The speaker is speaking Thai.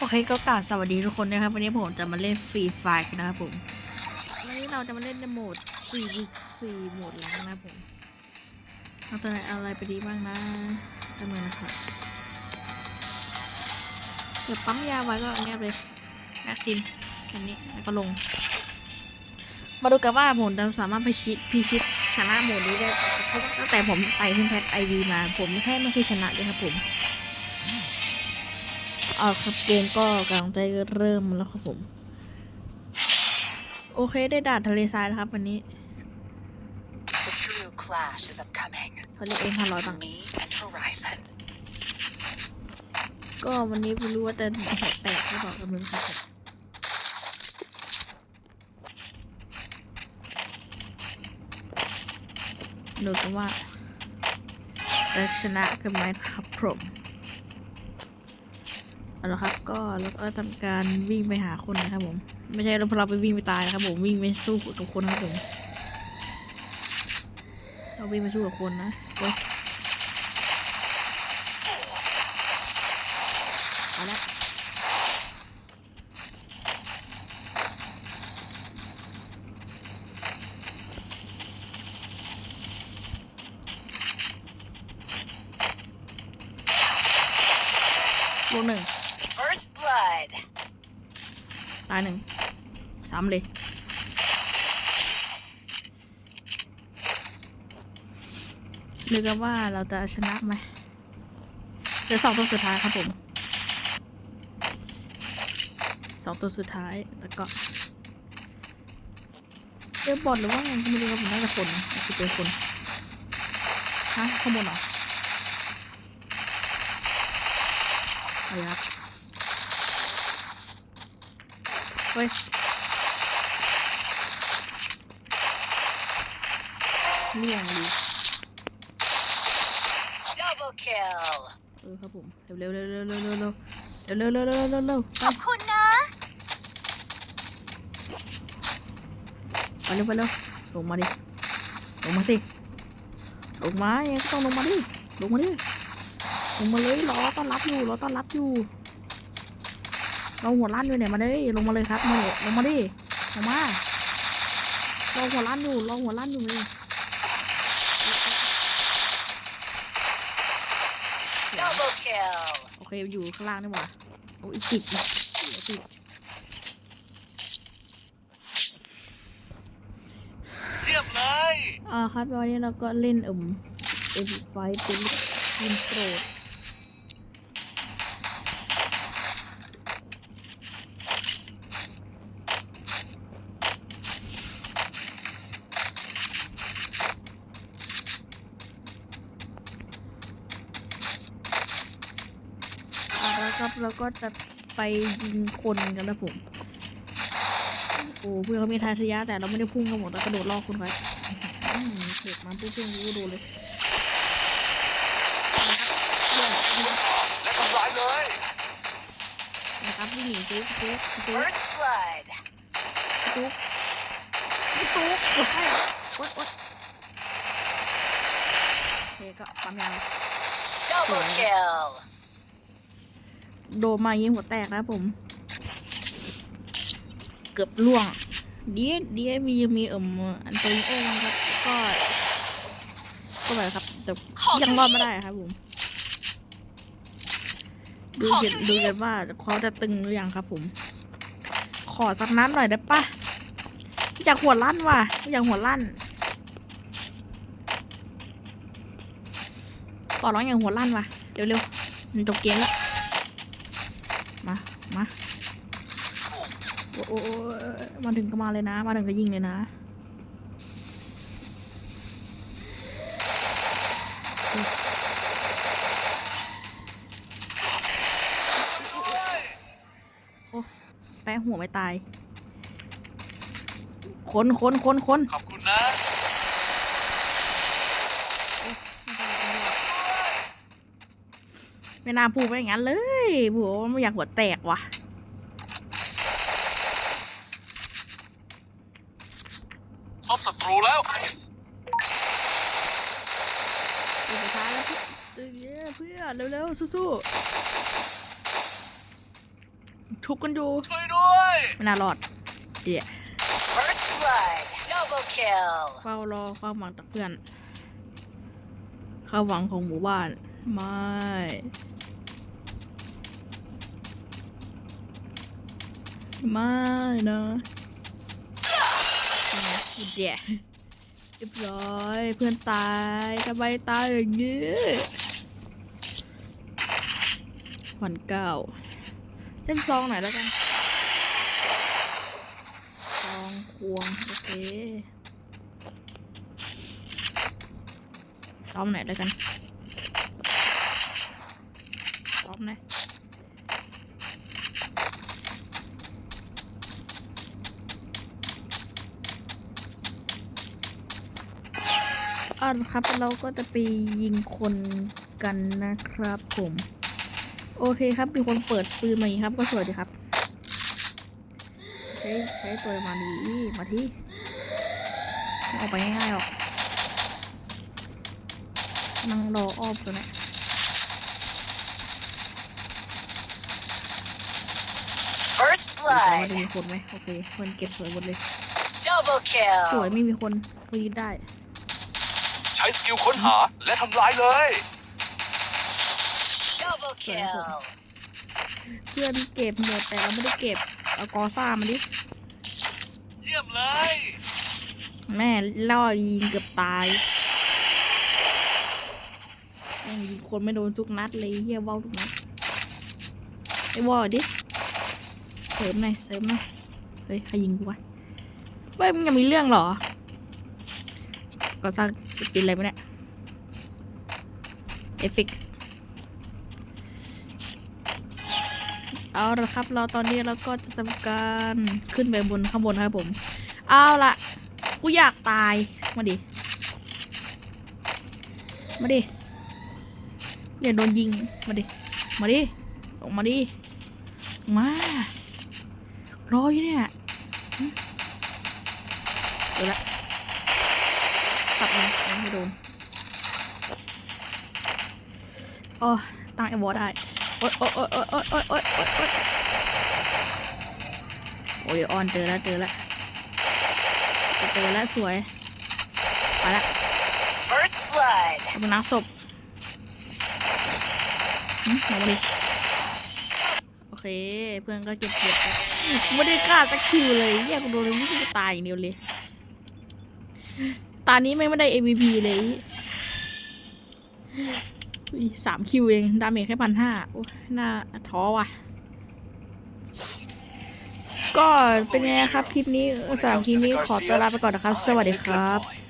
โอเคก็กล่าวสวัสดีทุกคนนะครับ วันนี้ผมจะมาเล่นฟรีไฟกันนะครับผม วันนี้เราจะมาเล่นในโหมด4 4โหมดแรงนะครับผมเอาตัวไหนอะไรไปดีบ้างนะจำเลยนะครับเดี๋ยวปั๊มยาไว้ก็อันเนี้ยเลยแม็กซิมแค่นี้แล้วก็ลง มาดูกันว่าผมจะสามารถพิชิตพิชิตชนะโหมดนี้ได้ตั้งแต่ผมไปขึ้นแพทไอวีมา ผมแค่ไม่เคยชนะเลยครับผม เอาครับเกมก็กำลังจะเริ่มแล้วครับผม โอเคได้ด่านทะเลทรายแล้วครับวันนี้ The true clash is upcoming. เขาเรียกเองห้าร้อยตังค์ Me and Horizon. ก็วันนี้ไม่รู้ว่าจะหัวแตกหรือเปล่าก็ไม่รู้ครับผมดูกันว่าจะชนะกันไหมครับผม เอาละครับก็แล้วก็ทำการวิ่งไปหาคนนะครับผม ไม่ใช่เราเราไปวิ่งไปตายนะครับผมวิ่งไปสู้กับคนครับผม เราวิ่งไปสู้กับคนนะ ตายหนึ่งซ้ำเลย นึกกันว่าเราจะชนะไหมเหลือสองตัวสุดท้ายครับผมสองตัวสุดท้ายแล้วก็เจอบอลหรือว่าไงก็ไม่รู้ครับผมน่าจะคนนะน่าจะเป็นคนฮะข้างบนเหรออะไรครับ เฮ้ยเลี่ยงดี Double kill. เออครับผม เร็วเร็วเร็วเร็วเร็วเร็วเร็วเร็วเร็วเร็วเร็วเร็วไปขอบคุณนะไปเร็วไปเร็วลงมาดิ ลงมาสิ ลงมายังต้องลงมาดิ ลงมาดิ ลงมาเลยรอต้อนรับอยู่รอต้อนรับอยู่ เราหัวล้านอยู่เนี่ยมาเลยลงมาเลยครับมาเลยลงมาดิลงมาเราหัวล้านอยู่เราหัวล้านอยู่เลย Double kill. โอเคอยู่ข้างล่างนี่หว่าโอ้ยติดอีกติดเยี่ยมเลยอ่าครับวันนี้เราก็เล่นเอิ่มเอ็นไฟเป็นทีมโปรด เราก็จะไปยิงคนกันนะผม โอ้เพื่อนเขามีทายทะยะแต่เราไม่ได้พุ่งกันหมดแต่กระโดดลอกคุณไว้อืมเด็กมันพุ่งพุ่งกูโดนเลยและทำร้ายเลยนะครับวิ่งหนีจุ๊กจุ๊กจุ๊ก First blood. จุ๊กจุ๊กจุ๊กโอ๊ยโอ๊ยโอเคก็ปั๊มยาว Double kill. โดนมายิงหัวแตกนะผม เกือบล่วงดีดีมียังมีเอ่มอันตัวยิงโอ้งครับ ก็ ก็แบบครับ แต่ยังรอดไม่ได้ครับผม ดูเห็นดูกันว่าเขาจะตึงหรือยังครับผม ขอสักนัดหน่อยได้ปะอยากหัวลั่นว่ะอยากหัวลั่นก่อร้องอย่างหัวลั่นว่ะ เร็วๆมันจบเกมแล้ว มา มา โอ้โอ้โอ้ มาถึงก็มาเลยนะ มาถึงก็ยิงเลยนะแปะหัวไม่ตายคนคนคนคนขอบคุณนะไม่น่าพูดไปอย่างนั้นเลยผัวไม่อยากหัวแตกว่ะ พบศัต รูแล้วสุดท้ายแล้วเพื่อนเพื่อนเร็วๆสู้ๆชุบกันอยู่ช่วยด้วยไม่น่ารอดเดี๋ย First blood. Double kill. เฝ้ารอความหวังจากเพื่อนความหวังของหมู่บ้านไม่ไม่นะ เดี๋ยเรียบร้อยเพื่อนตายทำไมตายอย่างนี้วันเก้าเล่นซองไหนอยแล้วกันซองควงโอเคซ้อมไหนอยแล้วกันซ้อมไหนอย อ่าครับเราก็จะไปยิงคนกันนะครับผม โอเคครับมีคนเปิดปืนมาอย่างนี้ครับ ก็สวยดีครับ ใช้ใช้ตัวมาดีมาที่ไม่ออกไปง่ายๆหรอกนั่งรออ้อมตัวเนี้ย First ดูก่อนว่า blood. จะมีคนไหมโอเคคนเก็บสวยหมดเลย Double สวย kill. ไม่มีคนไปยืนได้ ใช้สกิลค้นหาและทำลายเลย Double kill. เพื่อนเก็บหมดแต่เราไม่ได้เก็บเอากอซ่ามาดิเยี่ยมเลย แม่ล่อยิงเกือบตายแม่งยิงคนไม่โดนทุกนัดเลยเฮียเว้าทุกนัดไอ้วอลดิเสริมหน่อยเสริมหน่อยเฮ้ยใครยิงกูวะเว้ยมึงยังมีเรื่องเหรอ ก็สร้างสปินอะไรไหมเนี่ย เอฟเฟกเอาละครับ เราตอนนี้เราก็จะทำการขึ้นไปบนข้างบนครับผม เอาละกูอยากตาย มาดิ มาดิอย่าโดนยิง มาดิ มาดิ ออกมาดิ มา รออยู่เนี่ย ไม่โดนโอ้ตั้งไอ้บอสได้โอ๊ยโอ๊ยโอ๊ยโอ๊ยโอ๊ยโอ๊ยโอ๊ยโอ๊ยโอ้ยออนเจอแล้วเจอแล้วเจอแล้วสวยไปละ First blood. กำลังนักศพหึลงมาดิโอเค เพื่อนก็เก็บเก็บไม่ได้กล้าสักคิวเลยแยกกูโดนเลยไม่ได้ตายอย่างเดียวเลย ตานนี้ไม่ได้ MVP เลยสามคิวเอง ดาเมจแค่พันห้าโอ้น่าท้อว่ะ ก็เป็นไงครับ คลิปนี้สำหรับคลิปนี้ขอตัวลาไปก่อนนะครับ สวัสดีครับ